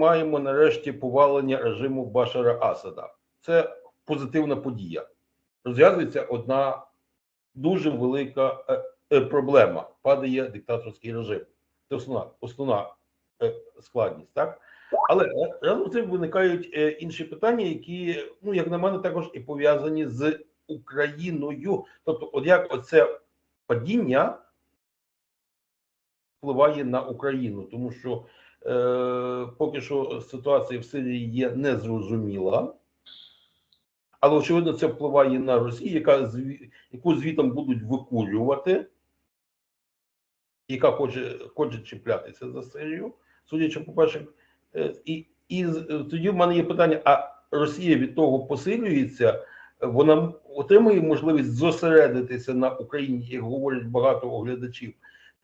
маємо нарешті повалення режиму Башара Асада. Це позитивна подія. Розв'язується одна дуже велика е, е, проблема. Падає диктаторський режим. Це основна, основна е, складність, так? Але разом з цим виникають інші питання, які, ну, як на мене, також і пов'язані з Україною. Тобто, от як оце падіння впливає на Україну, тому що поки що ситуація в Сирії є незрозуміла. Але очевидно, це впливає на Росію, яка яку звітом будуть викурювати, яка хоче, хоче чіплятися за Сирію, судячи по першим. Е, І, і е, тоді в мене є питання: а Росія від того посилюється, е, вона отримує можливість зосередитися на Україні, як говорять багато оглядачів,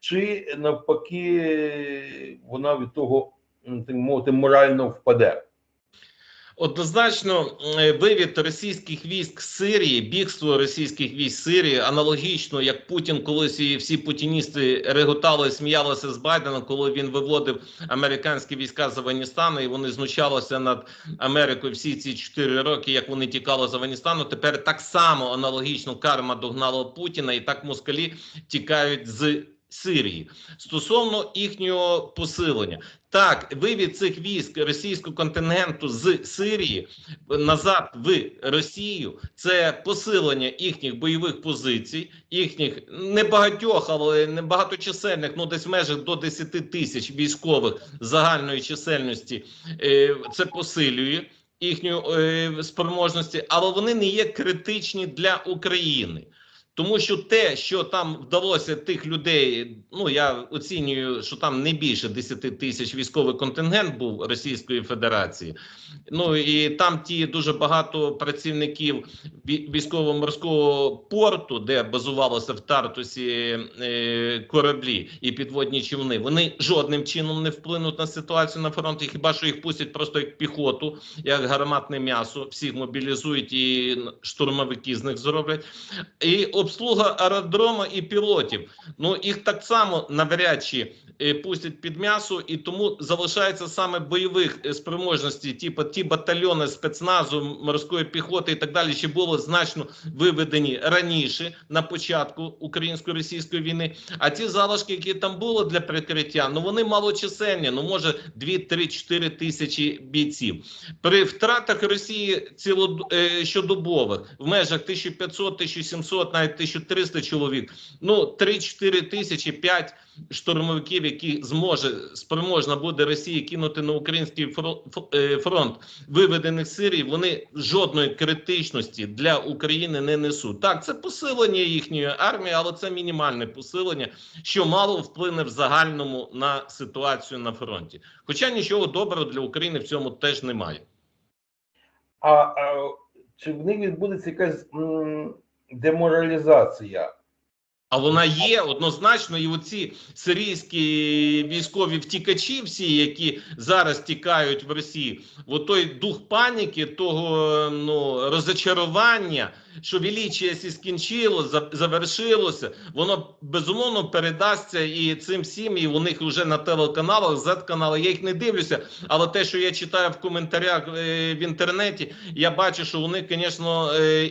чи навпаки вона від того, так мовити, морально впаде? Однозначно, е, вивід російських військ з Сирії, бігство російських військ Сирії, аналогічно як Путін колись і всі путіністи реготали, сміялися з Байденом, коли він виводив американські війська з Афганістану, і вони знущалися над Америкою всі ці чотири роки, як вони тікали з Афганістану. Тепер так само аналогічно карма догнала Путіна, і так москалі тікають з. Сирії стосовно їхнього посилення, так вивід цих військ російського контингенту з Сирії назад в Росію це посилення їхніх бойових позицій, їхніх небагатьох, але не багаточисельних, ну десь в межах до 10 тисяч військових загальної чисельності. Е, Це посилює їхню е, спроможності, але вони не є критичні для України. Тому що те, що там вдалося тих людей, ну я оцінюю, що там не більше 10 тисяч військовий контингент був Російської Федерації. Ну і там ті дуже багато працівників військово-морського порту, де базувалося в Тартусі е, кораблі і підводні човни. Вони жодним чином не вплинуть на ситуацію на фронті. Хіба що їх пустять просто як піхоту, як гарматне м'ясо, всіх мобілізують і штурмовики з них зроблять. І обслуга аеродрому і пілотів. Ну їх так само навряд чи пустять під м'ясо, і тому залишається саме бойових е, спроможностей, типу ті батальйони спецназу, морської піхоти і так далі, ще були значно виведені раніше на початку українсько-російської війни. А ті залишки, які там були для прикриття, ну вони малочисельні, ну може 2, 3, 4 тисячі бійців. При втратах Росії ціло е, щодобових в межах 1500, 1700, навіть 1300 чоловік. Ну 3-4 тисячі 5 штурмовиків, які зможе спроможна буде Росія кинути на український е, фронт, виведених Сирії, вони жодної критичності для України не несуть. Так, це посилення їхньої армії, але це мінімальне посилення, що мало вплине в загальному на ситуацію на фронті. Хоча нічого доброго для України в цьому теж немає. А, а чи в них відбудеться якась деморалізація? А вона є однозначно, і оці сирійські військові втікачі, всі, які зараз тікають в Росії, от той дух паніки, того ну розочарування, що величие сі скінчило, завершилося, воно безумовно передасться і цим всім, і у них вже на телеканалах, Z-каналах, я їх не дивлюся, але те, що я читаю в коментарях е, в інтернеті, я бачу, що них, звісно, е,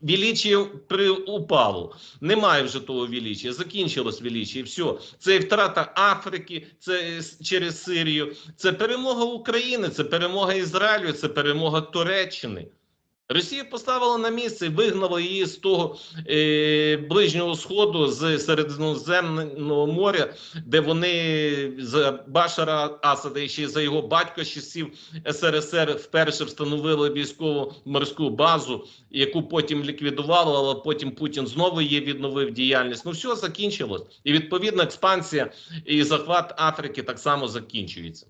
величие при упало. Немає вже того величия, закінчилось величие. Все. Це і втрата Африки, це через Сирію, це перемога України, це перемога Ізраїлю, це перемога Туреччини. Росія поставила на місце, вигнала її з того е, ближнього сходу з Середземного моря, де вони за Башара Асада і ще за його батька з часів СРСР вперше встановили військову морську базу, яку потім ліквідували, але потім Путін знову її відновив діяльність. Ну все закінчилось, і відповідно експансія і захват Африки так само закінчується.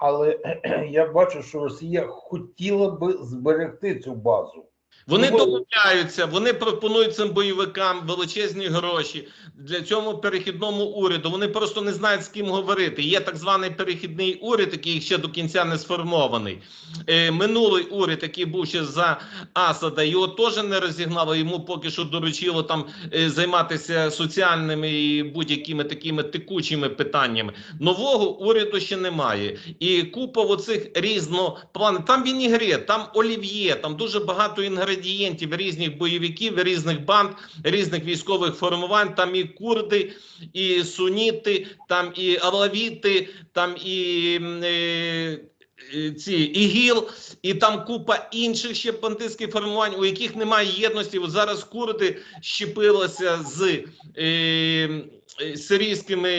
Але я бачу, що Росія хотіла би зберегти цю базу. Вони домовляються, вони пропонують цим бойовикам величезні гроші для цьому перехідному уряду. Вони просто не знають з ким говорити. Є так званий перехідний уряд, який ще до кінця не сформований. Е, минулий уряд, який був ще за Асада, його теж не розігнало. Йому поки що доручило там е, займатися соціальними і будь-якими такими текучими питаннями. Нового уряду ще немає. І купа оцих різнопланів. Там вінігрет, там олів'є, там дуже багато інгредієнтів різних бойовиків, різних банд, різних військових формувань. Там і курди, і суніти, там і алавіти, там і. е, е, Ці ігіл, і там купа інших ще бандитських формувань, у яких немає єдності. От зараз курди щепилися з е, е, сирійськими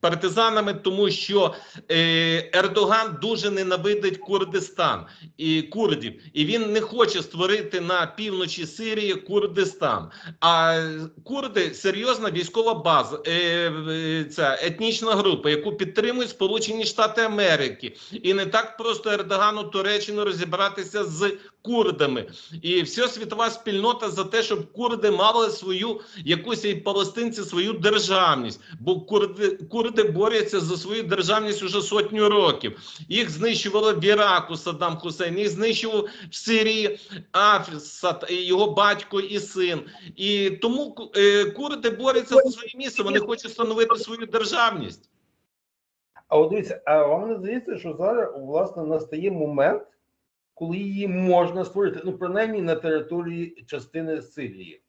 партизанами, тому що е, Ердоган дуже ненавидить Курдистан і курдів, і він не хоче створити на півночі Сирії Курдистан. А курди серйозна військова база, е, етнічна група, яку підтримують Сполучені Штати Америки, і не так просто Ердогану Туреччину розібратися з курдами. І вся світова спільнота за те, щоб курди мали свою якусь і палестинці свою державність, бо курди, курди борються за свою державність уже сотню років. Їх знищували в Іраку Саддам Хусейн, їх знищував в Сирії Афісад, його батько і син. І тому е, курди борються за своє місце. Вони хочуть встановити свою державність. А от дивіться, а вам не здається, що зараз власне настає момент, коли її можна створити, ну принаймні на території частини Сирії.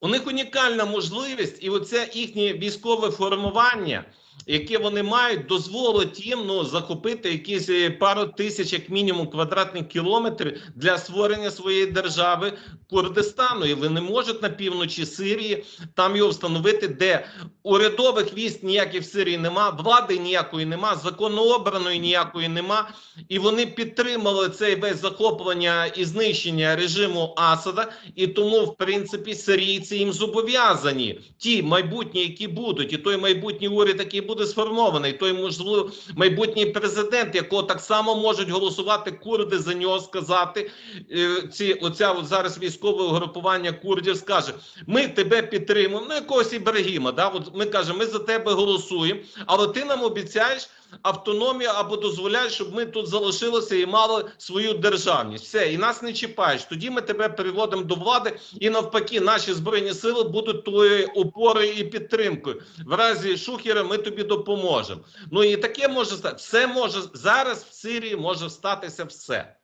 У них унікальна можливість, і оце їхнє військове формування, яке вони мають, дозволить їм ну захопити якісь е, пару тисяч, як мінімум, квадратних кілометрів для створення своєї держави Курдистану. І вони можуть на півночі Сирії там його встановити, де урядових військ ніяких в Сирії нема, влади ніякої нема, законно обраної ніякої нема. І вони підтримали цей весь захоплення і знищення режиму Асада. І тому, в принципі, сирійці їм зобов'язані ті майбутні, які будуть, і той майбутній уряд, який буде сформований, той можливо майбутній президент, якого так само можуть голосувати курди за нього сказати. е, Ці оця от зараз військове угрупування курдів скаже: ми тебе підтримуємо. Ну якогось Ібрагіма, да, от ми кажемо, ми за тебе голосуємо, але ти нам обіцяєш автономію або дозволяєш, щоб ми тут залишилися і мали свою державність. Все, і нас не чіпаєш. Тоді ми тебе приводимо до влади, і навпаки, наші збройні сили будуть твоєю опорою і підтримкою. В разі шухера ми тобі допоможемо. Ну і таке може стати. Все може зараз в Сирії може статися все.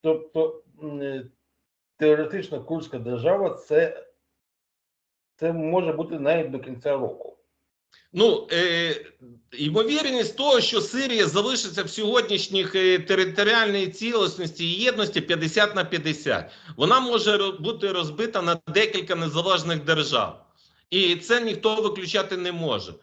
Тобто е, теоретично Курська держава це, це може бути навіть до кінця року. Ну, е, ймовірність того, що Сирія залишиться в сьогоднішніх е, територіальній цілісності і єдності 50 на 50. Вона може бути розбита на декілька незалежних держав. І це ніхто виключати не може.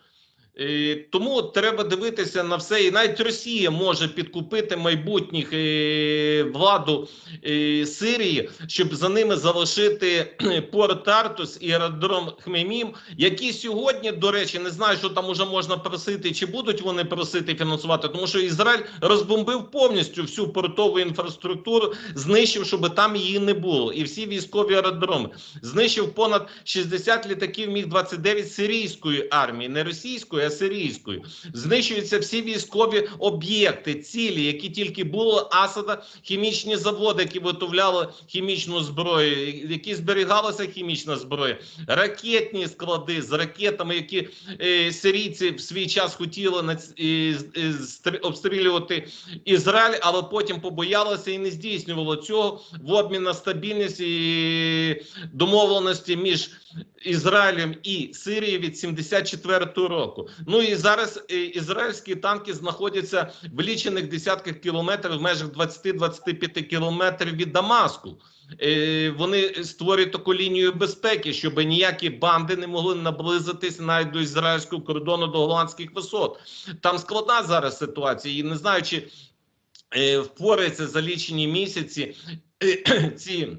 Е, тому треба дивитися на все. І навіть Росія може підкупити майбутніх е, владу е, Сирії, щоб за ними залишити порт Тартус і аеродром Хмеймім, які сьогодні, до речі, не знаю, що там уже можна просити, чи будуть вони просити фінансувати, тому що Ізраїль розбомбив повністю всю портову інфраструктуру, знищив, щоб там її не було, і всі військові аеродроми знищив понад 60 літаків міг 29 сирійської армії, не російської, а сирійської. Знищуються всі військові об'єкти, цілі, які тільки були Асада, хімічні заводи, які виготовляли хімічну зброю, які зберігалася хімічна зброя, ракетні склади з ракетами, які е, сирійці в свій час хотіли і, і, стр- обстрілювати Ізраїль, але потім побоялися і не здійснювало цього в обмін на стабільність і домовленості між Ізраїлем і Сирією від 74-го року. Ну і зараз е, ізраїльські танки знаходяться в лічених десятках кілометрів, в межах 20-25 кілометрів від Дамаску. Е, Вони створюють таку лінію безпеки, щоб ніякі банди не могли наблизитися навіть до ізраїльського кордону до голландських висот. Там складна зараз ситуація. І не знаю, чи е, впорається за лічені місяці ці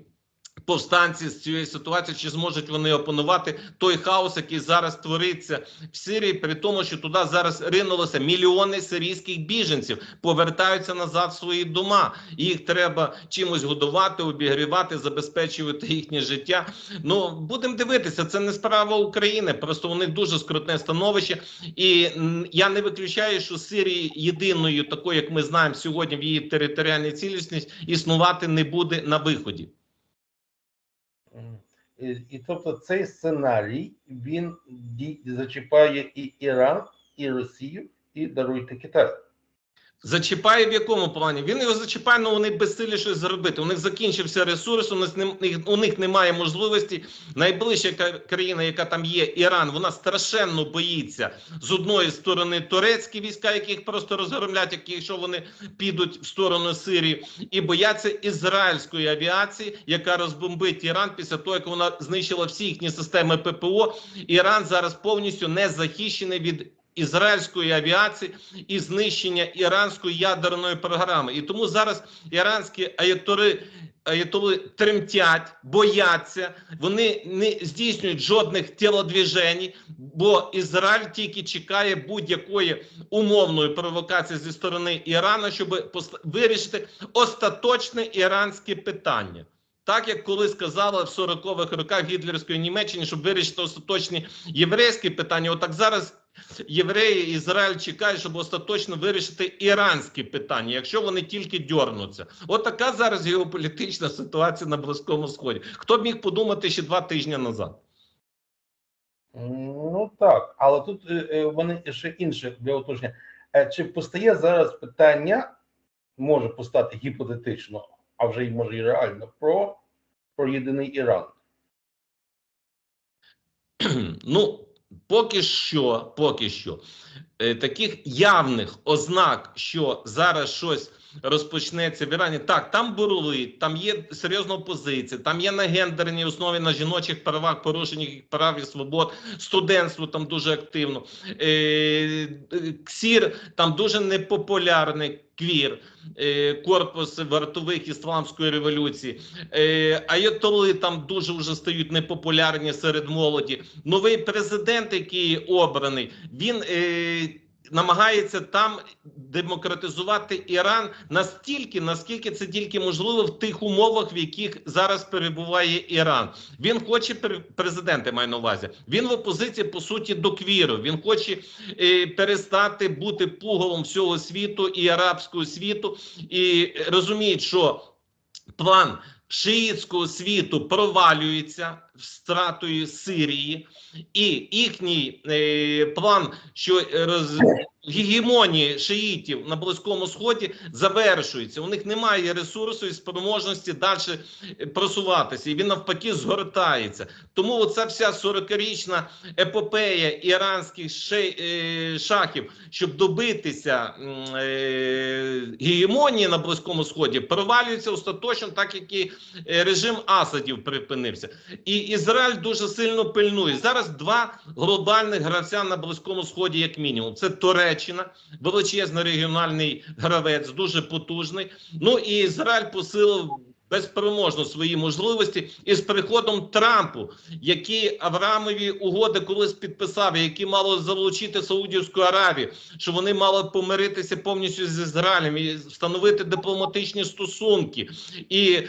повстанці з цієї ситуації, чи зможуть вони опанувати той хаос, який зараз твориться в Сирії, при тому, що туди зараз ринулося мільйони сирійських біженців, повертаються назад в свої дома. Їх треба чимось годувати, обігрівати, забезпечувати їхнє життя. Ну будемо дивитися, це не справа України. Просто у них дуже скрутне становище, і я не виключаю, що Сирії єдиною, такою як ми знаємо сьогодні, в її територіальній цілісність існувати не буде на виході. І, тобто цей сценарій він зачіпає і Іран, і Росію, і даруйте Китай. Зачіпає в якому плані? Він його зачіпає, але вони безсилі щось зробити. У них закінчився ресурс, у них, у них немає можливості. Найближча країна, яка там є, Іран, вона страшенно боїться з одної сторони турецькі війська, яких просто розгромлять, якщо вони підуть в сторону Сирії, і бояться ізраїльської авіації, яка розбомбить Іран після того, як вона знищила всі їхні системи ППО. Іран зараз повністю не захищений від. Ізраїльської авіації і знищення іранської ядерної програми, і тому зараз іранські аятори аятоли тремтять, бояться, вони не здійснюють жодних тілодвіжень, бо Ізраїль тільки чекає будь-якої умовної провокації зі сторони Ірану, щоб вирішити остаточне іранське питання. Так як коли сказали в 40-х роках гітлерської Німеччини, щоб вирішити остаточні єврейські питання, отак зараз євреї Ізраїль чекають, щоб остаточно вирішити іранські питання, якщо вони тільки дьорнуться. От зараз геополітична ситуація на Близькому Сході. Хто б міг подумати ще два тижні назад? Ну так, але тут е, е, в мене ще інше для уточнення. Е, Чи постає зараз питання, може постати гіпотетично, а вже й може і реально, про, про єдиний Іран? ну, поки що, поки що, е, таких явних ознак, що зараз щось розпочнеться в Ірані. Так, там бурули, там є серйозна опозиція, там є на гендерній основі на жіночих правах, порушення їх прав і свобод, студентство там дуже активно. Е, Ксір там дуже непопулярний квір, е, корпус вартових ісламської революції. Е, Аятоли там дуже вже стають непопулярні серед молоді. Новий президент, який обраний, він намагається там демократизувати Іран настільки, наскільки це тільки можливо в тих умовах, в яких зараз перебуває Іран. Він хоче президент, маю на увазі. Він в опозиції по суті до квіру. Він хоче е, перестати бути пугалом всього світу і арабського світу, і розуміють, що план шиїтського світу провалюється стратою Сирії, і їхній е, план, що е, роз... гегемонії шиїтів на Близькому Сході завершується. У них немає ресурсу і спроможності далі просуватися, і він навпаки згортається. Тому оця вся 40-річна епопея іранських е, шахів, щоб добитися е, гегемонії на Близькому Сході, провалюється остаточно, так як і е, режим Асадів припинився. І Ізраїль дуже сильно пильнує. Зараз два глобальних гравця на Близькому Сході, як мінімум. Це Туреччина, величезний регіональний гравець, дуже потужний. Ну і Ізраїль посилив. Безпереможно свої можливості і з приходом Трампу, які Авраамові угоди колись підписав, які мало залучити Саудівську Аравію, що вони мали помиритися повністю з Ізраїлем і встановити дипломатичні стосунки. І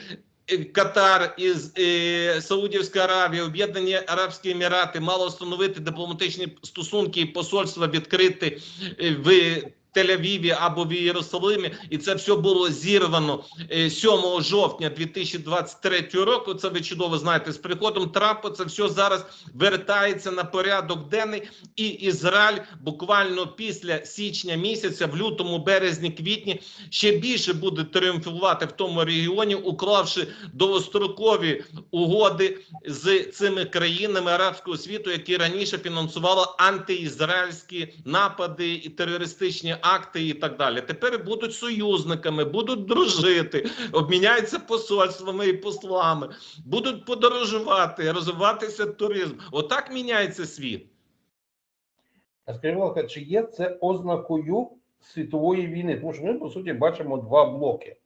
Катар і е, Саудівська Аравія, Об'єднані Арабські Емірати мало встановити дипломатичні стосунки і посольства відкрити в Тель-Авіві або в Єрусалимі, і це все було зірвано е, 7 жовтня 2023 року. Це ви чудово знаєте. З приходом Трампа це все зараз вертається на порядок денний, і Ізраїль буквально після січня місяця, в лютому, березні, квітні, ще більше буде тріумфувати в тому регіоні, уклавши довгострокові угоди з цими країнами арабського світу, які раніше фінансували антиізраїльські напади і терористичні акти, і так далі. Тепер будуть союзниками, будуть дружити, обміняються посольствами і послами, будуть подорожувати, розвиватися туризм. Отак міняється світ. А ласка, чи є це ознакою світової війни? Тому що ми, по суті, бачимо два блоки.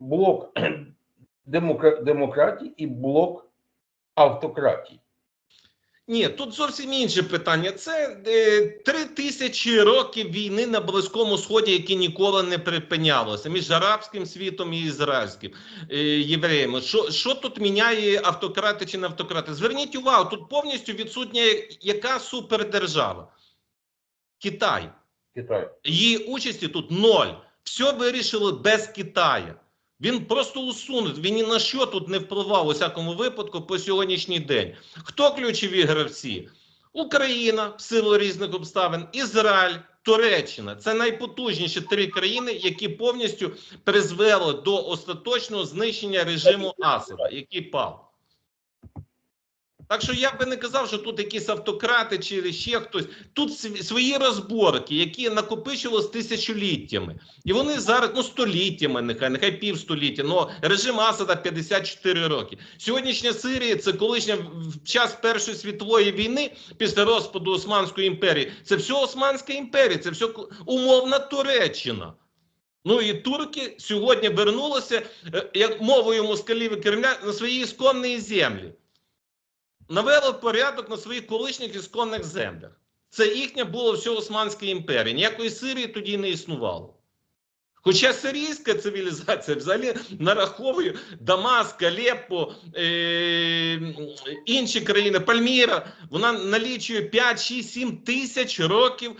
Блок демокра- демократій і блок автократій. Ні, тут зовсім інше питання. Це е, три тисячі років війни на Близькому Сході, які ніколи не припинялося між арабським світом і ізраїльським е, євреями. Що, що тут міняє автократи чи не автократи? Зверніть увагу, тут повністю відсутня яка супердержава? Китай. Китай. Її участі тут ноль. Все вирішили без Китаю. Він просто усунуть. Він ні на що тут не впливав у всякому випадку по сьогоднішній день. Хто ключові гравці? Україна в силу різних обставин, Ізраїль, Туреччина це найпотужніші три країни, які повністю призвели до остаточного знищення режиму Асада, який пав. Так що я би не казав, що тут якісь автократи чи ще хтось. Тут свої розборки, які накопичувалися тисячоліттями. І вони зараз, ну століттями, нехай, нехай півстоліття. Ну режим Асада 54 роки. Сьогоднішня Сирія це колишня в- час Першої світової війни після розпаду Османської імперії. Це все Османська імперія, це все умовна Туреччина. Ну і турки сьогодні вернулися е, як мовою москалів і Кремля на свої ісконні землі. Навели порядок на своїх колишніх ісконних землях. Це їхня була все Османська імперія. Ніякої Сирії тоді не існувало. Хоча сирійська цивілізація взагалі нараховує Дамаск, Алеппо, е- інші країни, Пальміра, вона налічує 5, 6, 7 тисяч років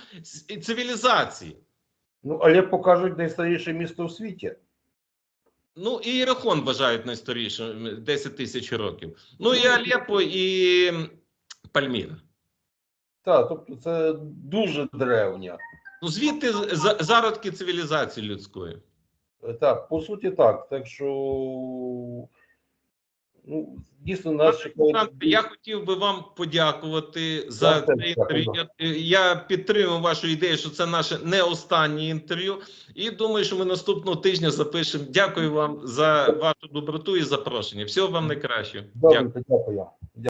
цивілізації. Ну, але покажуть найстаріше місто в світі. Ну, і Іерихон вважають найстарішим 10 тисяч років. Ну і Алеппо, і Пальміра. Так, тобто це дуже древня. Ну, звідти за- зародки цивілізації людської. Е, Так, по суті, так. Так що ну, дійсно нас чекає. Я хотів би вам подякувати за це інтерв'ю. Я, підтримую вашу ідею, що це наше не останнє інтерв'ю. І думаю, що ми наступного тижня запишемо. Дякую вам за вашу доброту і запрошення. Всього вам найкращого. Дякую.